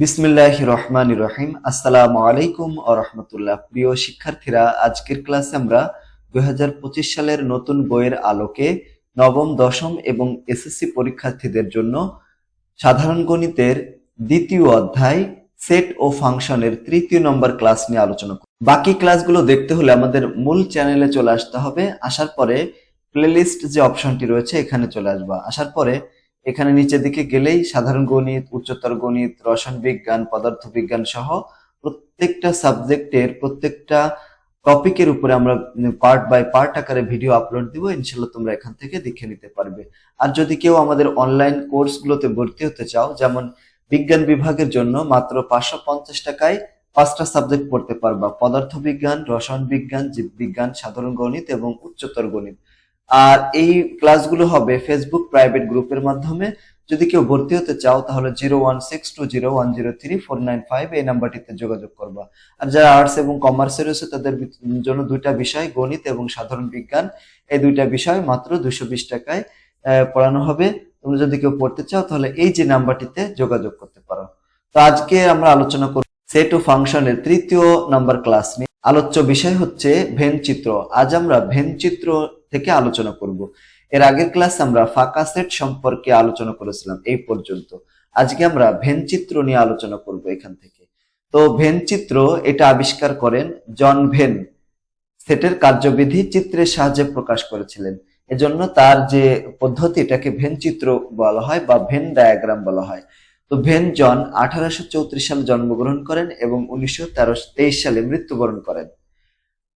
বিসমিল্লাহ রহমান রহিম। আসসালামু আলাইকুম ও রহমতুল্লাহ। প্রিয় শিক্ষার্থীরা, আজকের ক্লাসে আমরা দুই হাজার পঁচিশ সালের নতুন বইয়ের আলোকে নবম, দশম এবং এসএসসি পরীক্ষার্থীদের জন্য সাধারণ গণিতের দ্বিতীয় অধ্যায়, সেট ও ফাংশনের তৃতীয় নম্বর ক্লাস নিয়ে আলোচনা করব। বাকি ক্লাসগুলো দেখতে হলে আমাদের মূল চ্যানেলে চলে আসতে হবে। আসার পরে প্লেলিস্ট যে অপশনটি রয়েছে, এখানে চলে আসবা। আসার পরে এখানে নিচের দিকে গেলেই সাধারণ গণিত, উচ্চতর গণিত, রসায়ন বিজ্ঞান, পদার্থ বিজ্ঞান সহ প্রত্যেকটা সাবজেক্টের প্রত্যেকটা টপিকের উপরে আমরা পার্ট বাই পার্ট আকারে ভিডিও আপলোড দিব ইনশাল্লাহ তোমরা এখান থেকে দেখে নিতে পারবে। আর যদি কেউ আমাদের অনলাইন কোর্সগুলোতে ভর্তি হতে চাও, যেমন বিজ্ঞান বিভাগের জন্য মাত্র পাঁচশো পঞ্চাশ টাকায় পাঁচটা সাবজেক্ট পড়তে পারবা। পদার্থ বিজ্ঞান রসায়ন বিজ্ঞান, জীববিজ্ঞান, সাধারণ গণিত এবং উচ্চতর গণিত। আর এই ক্লাসগুলো হবে ফেসবুক প্রাইভেট গ্রুপের মাধ্যমে। যদি কেউ ভর্তি হতে চাও, তাহলে zero one six two zero one zero three four nine five এই নাম্বারটিতে যোগাযোগ করবা। আর যারা আর্টস এবং কমার্সে রয়েছে, তাদের জন্য দুইটা বিষয়, গণিত এবং সাধারণ বিজ্ঞান। এই দুইটা বিষয় মাত্র দুশো বিশ টাকায় পড়ানো হবে। তোমরা যদি কেউ পড়তে চাও, তাহলে এই যে নাম্বারটিতে যোগাযোগ করতে পারো। তো আজকে আমরা আলোচনা করব সেট ও ফাংশনের তৃতীয় নাম্বার ক্লাস নিয়ে। আলোচ্য বিষয় হচ্ছে ভেন চিত্র আজ আমরা ভেন চিত্র থেকে আলোচনা করব। এর আগের ক্লাস আমরা ফাঁকা সেট সম্পর্কে আলোচনা করেছিলাম, এই পর্যন্ত। আজকে আমরা ভেন চিত্র নিয়ে আলোচনা করব এখান থেকে। তো ভেন চিত্র এটা আবিষ্কার করেন জন ভেন। সেটের কার্যবিধি চিত্রের সাহায্যে প্রকাশ করেছিলেন। এজন্য তার যে পদ্ধতি, এটাকে ভেন চিত্র বলা হয় বা ভেন ডায়াগ্রাম বলা হয়। তো ভেন জন আঠারোশো চৌত্রিশ সালে জন্মগ্রহণ করেন এবং উনিশশো সালে মৃত্যুবরণ করেন।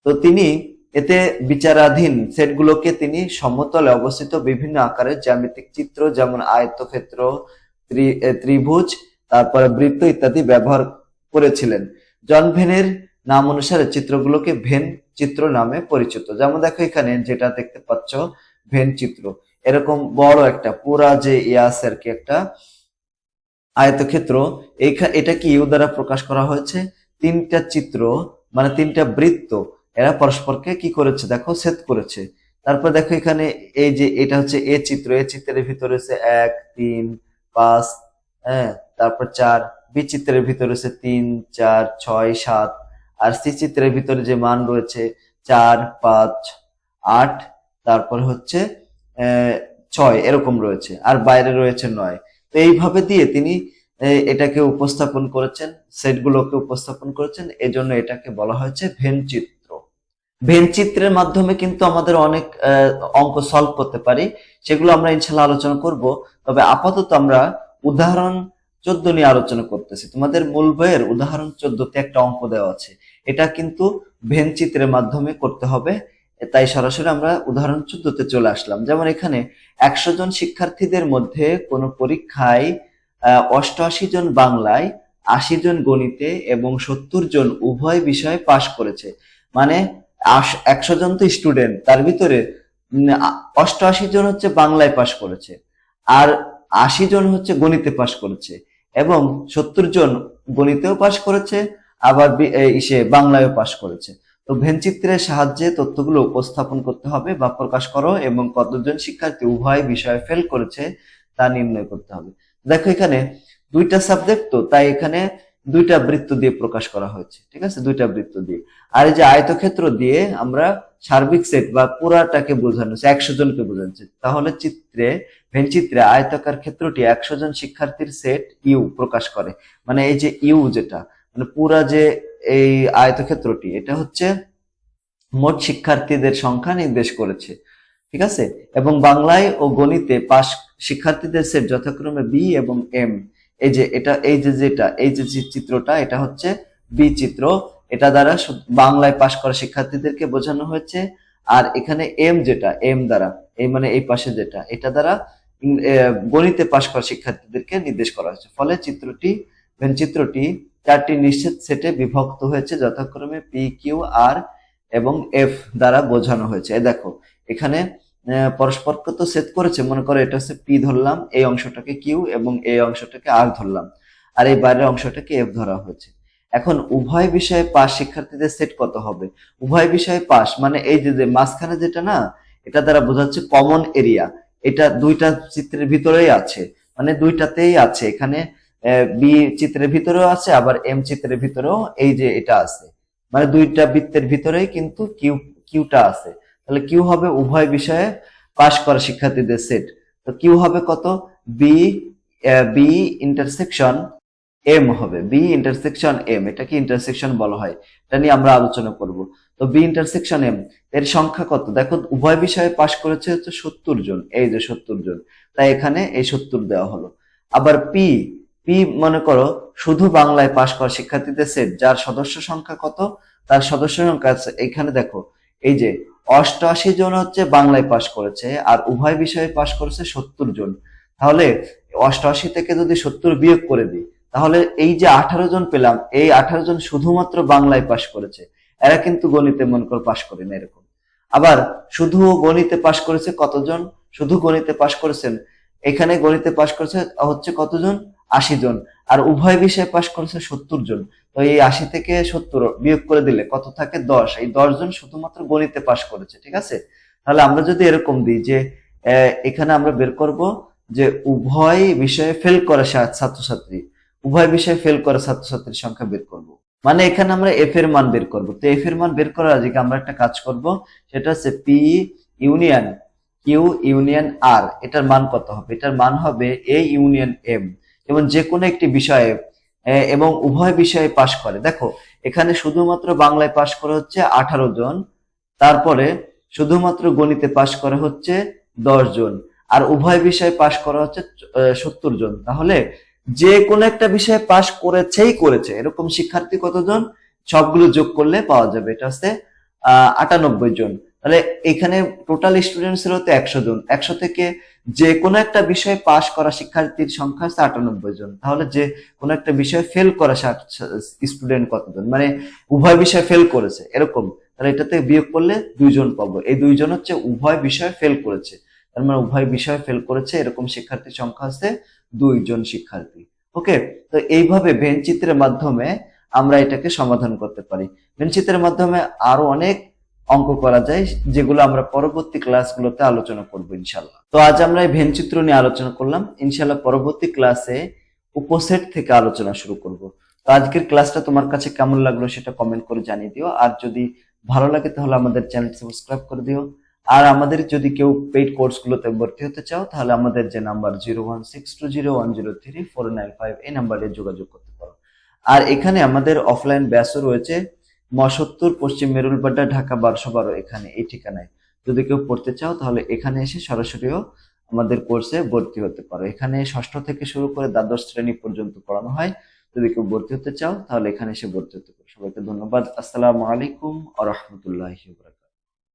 তো তিনি এতে বিচারাধীন সেটগুলোকে তিনি সমতলে অবস্থিত বিভিন্ন আকারের জ্যামিতিক চিত্র, যেমন আয়তক্ষেত্র, ত্রি- ত্রিভুজ, তারপরে বৃত্ত ইত্যাদি ব্যবহার করেছিলেন। জন ভেনের নাম অনুসারে চিত্রগুলোকে ভেন চিত্র নামে পরিচিত। যেমন দেখো এখানে যেটা দেখতে পাচ্ছ, ভেন চিত্র। এরকম বড় একটা, পুরা যে ইয়ে আছে আর কি একটা আয়তক্ষেত্র এটা কি ইউ দ্বারা প্রকাশ করা হয়েছে? তিনটা চিত্র মানে তিনটা বৃত্ত এরা পরস্পরকে কি করেছে? দেখো, ছেদ করেছে। তারপর দেখো এখানে এই যে এটা হচ্ছে এ চিত্র, এ চিত্রের ভিতরে রয়েছে এক, তিন, পাঁচ হ্যাঁ তারপর চার, বি চিত্রের ভিতরে রয়েছে তিন, চার, ছয়, সাত, আর সি চিত্রের ভিতরে যে মান রয়েছে চার, পাঁচ, আট, তারপর হচ্ছে ছয়, এরকম রয়েছে, আর বাইরে রয়েছে নয়। তো এইভাবে দিয়ে তিনি এটাকে উপস্থাপন করেছেন, সেটগুলোকে উপস্থাপন করেছেন, এজন্য এটাকে বলা হয়েছে ভেন চিত্র। ভেন চিত্রের মাধ্যমে কিন্তু আমাদের অনেক অঙ্ক সলভ করতে পারি, সেগুলো আমরা ইনশাল্লাহ আলোচনা করব। তবে আপাতত আমরা উদাহরণ চোদ্দ নিয়ে আলোচনা করতেছি। তোমাদের মূল বইয়ের উদাহরণ চোদ্দতে একটা অঙ্ক দেওয়া আছে। এটা কিন্তু ভেন চিত্রের মাধ্যমে করতে হবে। তাই সরাসরি আমরা উদাহরণ চোদ্দতে চলে আসলাম। যেমন এখানে একশো জন শিক্ষার্থীদের মধ্যে কোনো পরীক্ষায় অষ্টআশি জন বাংলায়, আশি জন গণিতে এবং সত্তর জন উভয় বিষয়ে পাশ করেছে। মানে একশো জন তো স্টুডেন্ট তার ভিতরে অষ্টআশি জন হচ্ছে বাংলায় পাশ করেছে, আর আশি জন হচ্ছে গণিতে পাশ করেছে, এবং সত্তর জন গণিতেও পাশ করেছে, আবার ইসে বাংলায়ও পাশ করেছে। তো ভেনচিত্রের সাহায্যে তথ্যগুলো উপস্থাপন করতে হবে, বা প্রকাশ করো, এবং কতজন শিক্ষার্থী উভয় বিষয়ে ফেল করেছে, তা নির্ণয় করতে হবে। দেখো এখানে দুইটা সাবজেক্ট তো, তাই এখানে দুইটা বৃত্ত দিয়ে প্রকাশ করা হয়েছে, ঠিক আছে? দুইটা বৃত্ত দিয়ে। আর এই যে আয়তক্ষেত্র দিয়ে আমরা সার্বিক সেট বা পুরাটাকে বোঝানো হচ্ছে, একশো জনকে বোঝানো তাহলে চিত্রে ভেনচিত্রে আয়তাকার ক্ষেত্রটি একশো জন শিক্ষার্থীর সেট ইউ প্রকাশ করে। মানে এই যে ইউ যেটা মানে পুরা যে এই আয়তক্ষেত্রটি, এটা হচ্ছে মোট শিক্ষার্থীদের সংখ্যা নির্দেশ করেছে, ঠিক আছে? এবং বাংলায় ও গণিতে পাশ শিক্ষার্থীদের সেট যথাক্রমে বি এবং এম এই যে এটা, এই যে যেটা, এই যে চিত্রটা, এটা হচ্ছে বি চিত্র এটা দ্বারা বাংলায় পাশ করা শিক্ষার্থীদেরকে বোঝানো হয়েছে। আর এখানে এম যেটা, এম দ্বারা, এই মানে এই পাশে যেটা, এটা দ্বারা গণিতে পাশ করা শিক্ষার্থীদেরকে নির্দেশ করা হয়েছে। ফলে চিত্রটি চিত্রটি চারটি নিশ্চিত সেটে বিভক্ত হয়েছে, যথাক্রমে পি, কিউ, আর এবং এফ দ্বারা বোঝানো হয়েছে। দেখো, এখানে পরস্পরকে তো সেট করেছে, মনে করো এটা হচ্ছে পি ধরলাম, এই অংশটাকে কিউ এবং এই অংশটাকে আর ধরলাম। আর এই বাইরের অংশটাকে এফ ধরা হয়েছে। এখন উভয় বিষয়ে পাস শিক্ষার্থীদের সেট কত হবে? উভয় বিষয়ে পাস মানে এই যে মাঝখানে যেটা না, এটা দ্বারা বোঝাচ্ছে কমন এরিয়া এটা দুইটা চিত্রের ভিতরেই আছে মানে দুইটাতেই আছে। এখানে বি চিত্রের ভিতরেও আছে, আবার এম চিত্রের ভিতরেও এই যে এটা আছে। মানে দুইটা বৃত্তের ভিতরেই কিন্তু কিউ কিউটা আছে। তাহলে কিউ হবে উভয় বিষয়ে পাশ করা শিক্ষার্থীদের সেট। তো কিউ হবে কত? বি বি ইন্টারসেকশন এম হবে। বি ইন্টারসেকশন এম এটাকে ইন্টারসেকশন বলা হয়? এটা নিয়ে আমরা আলোচনা করব। তো বি ইন্টারসেকশন এম এর সংখ্যা কত? দেখো, উভয় বিষয়ে পাশ করেছে হচ্ছে সত্তর জন, এই যে সত্তর জন। তাই এখানে এই সত্তর দেওয়া হলো। আবার পি পি মনে করো, শুধু বাংলায় পাশ করা শিক্ষার্থীদের সেট, যার সদস্য সংখ্যা কত? তার সদস্য সংখ্যা এখানে দেখো, এই যে অষ্টআশি জন হচ্ছে বাংলায় পাশ করেছে, আর উভয় বিষয়ে পাশ করেছে সত্তর জন। তাহলে অষ্টআশি থেকে যদি সত্তর বিয়োগ করে দিই, তাহলে এই যে আঠারো জন পেলাম, এই আঠারো জন শুধুমাত্র বাংলায় পাশ করেছে। এরা কিন্তু গণিতে মন করে পাশ করে না এরকম। আবার শুধু গণিতে পাশ করেছে কতজন? শুধু গণিতে পাশ করেছেন। এখানে গণিতে পাশ করেছে হচ্ছে কতজন? আশি জন। আর উভয় বিষয়ে পাশ করেছে সত্তর জন। তো এই আশি থেকে সত্তর বিয়োগ করে দিলে কত থাকে? দশ। এই দশ জন শুধুমাত্র গণিতে পাশ করেছে, ঠিক আছে? তাহলে আমরা যদি এরকম দিই যে এখানে আমরা বের করব যে উভয় বিষয়ে ফেল করে ছাত্রছাত্রী। উভয় বিষয়ে ফেল করে ছাত্রছাত্রীর সংখ্যা বের করব। মানে এখানে আমরা এফ এর মান বের করব। তো এফ এর মান বের করার আগে আমরা একটা কাজ করব, সেটা হচ্ছে পি ইউনিয়ন কিউ ইউনিয়ন আর এটার মান কত হবে? এটার মান হবে এ ইউনিয়ন এম এবং যে কোনো একটি বিষয়ে এবং উভয় বিষয়ে পাশ করে। দেখো, এখানে শুধুমাত্র বাংলায় পাশ করে হচ্ছে আঠারো জন, তারপরে শুধুমাত্র গণিতে পাশ করে হচ্ছে দশ জন, আর উভয় বিষয়ে পাশ করা হচ্ছে সত্তর জন। তাহলে যে কোনো একটা বিষয়ে পাশ করেছেই করেছে। এরকম শিক্ষার্থী কতজন? সবগুলো যোগ করলে পাওয়া যাবে। এটা হচ্ছে আটানব্বই জন। তাহলে এখানে টোটাল স্টুডেন্টস এর হতে একশো জন। একশো থেকে যে কোনো একটা বিষয়ে পাশ করা শিক্ষার্থীর সংখ্যা হচ্ছে আটানব্বই জন। তাহলে যে কোনো একটা বিষয়ে ফেল করা স্টুডেন্ট কতজন? মানে উভয় বিষয়ে ফেল করেছে, এরকম। তাহলে এটাতে বিয়োগ করলে দুইজন পাবো। এই দুইজন হচ্ছে উভয় বিষয়ে ফেল করেছে। তার মানে উভয় বিষয়ে ফেল করেছে, এরকম শিক্ষার্থীর সংখ্যা হচ্ছে দুইজন শিক্ষার্থী। ওকে তো এইভাবে ভেন চিত্রের মাধ্যমে আমরা এটাকে সমাধান করতে পারি। ভেন চিত্রের মাধ্যমে আরও অনেক অঙ্ক করা যায়, যেগুলো আমরা পরবর্তী ক্লাসগুলোতে আলোচনা করব ইনশাল্লাহ তো আজ আমরা এই ভেন চিত্র নিয়ে আলোচনা করলাম। ইনশাল্লাহ পরবর্তী ক্লাসে উপসেট থেকে আলোচনা শুরু করব। তো আজকের ক্লাসটা তোমার কাছে কেমন লাগল সেটা কমেন্ট করে জানিয়ে দিও। আর যদি ভালো লাগে তাহলে আমাদের চ্যানেল সাবস্ক্রাইব করে দিও। আর আমাদের যদি কেউ পেইড কোর্সগুলোতে ভর্তি হতে চাও, তাহলে আমাদের যে number zero one six two zero one zero three four nine five এই নাম্বারে যোগাযোগ করতে পারো। আর এখানে আমাদের অফলাইন ব্যাচও রয়েছে। মসত্তর পশ্চিম মেরুলবাড্ডা, ঢাকা বারোশো বারো এখানে এই ঠিকানায়। যদি কেউ পড়তে চাও, তাহলে এখানে এসে সরাসরিও আমাদের কোর্সে ভর্তি হতে পারো। এখানে ষষ্ঠ থেকে শুরু করে দ্বাদশ শ্রেণি পর্যন্ত পড়ানো হয়। যদি কেউ ভর্তি হতে চাও, তাহলে এখানে এসে ভর্তি হতে পারো। সবাইকে ধন্যবাদ। আসসালামু আলাইকুম আ রহমতুল্লাহ